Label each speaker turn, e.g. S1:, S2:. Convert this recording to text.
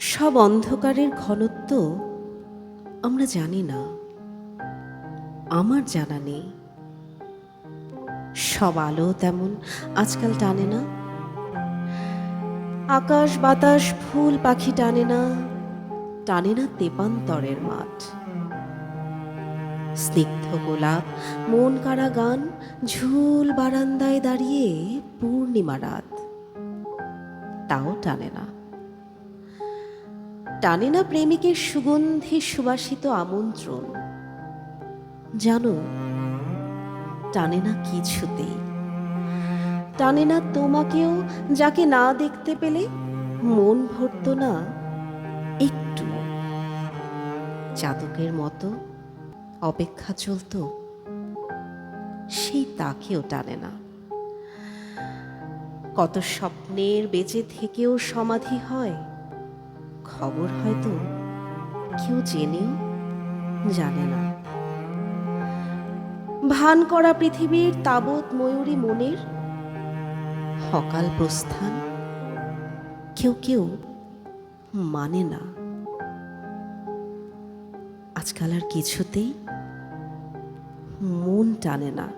S1: সব অন্ধকারের ঘনত্ব আমরা জানি না। আমার জানা নেই। সব আলো তেমন আজকাল টানে না। আকাশ বাতাস ফুল পাখি টানে না। টানে না তেপান্তরের মাঠ। স্নিগ্ধ গোলাপ, মন কাড়া গান, ঝুল বারান্দায় দাঁড়িয়ে পূর্ণিমা রাত। তাও টানে না। টানে না প্রেমিকের সুগন্ধি সুবাসিত আমন্ত্রণ? জানো, টানে না কিছুতেই। টানে না তোমাকেও, যাকে না দেখতে পেলে মন ভরত না একটু। চাতকের মতো অপেক্ষা চলত, সেই তাকেও টানে না। কত স্বপ্নের বেঁচে থেকেও সমাধি হয় খবর হয়তো কেউ জেনেও জানে না। ভান করা পৃথিবীর তাবৎ ময়ূরী মনের অকাল প্রস্থান কেউ কেউ মানে না। আজকাল আর কিছুতেই মন টানে না।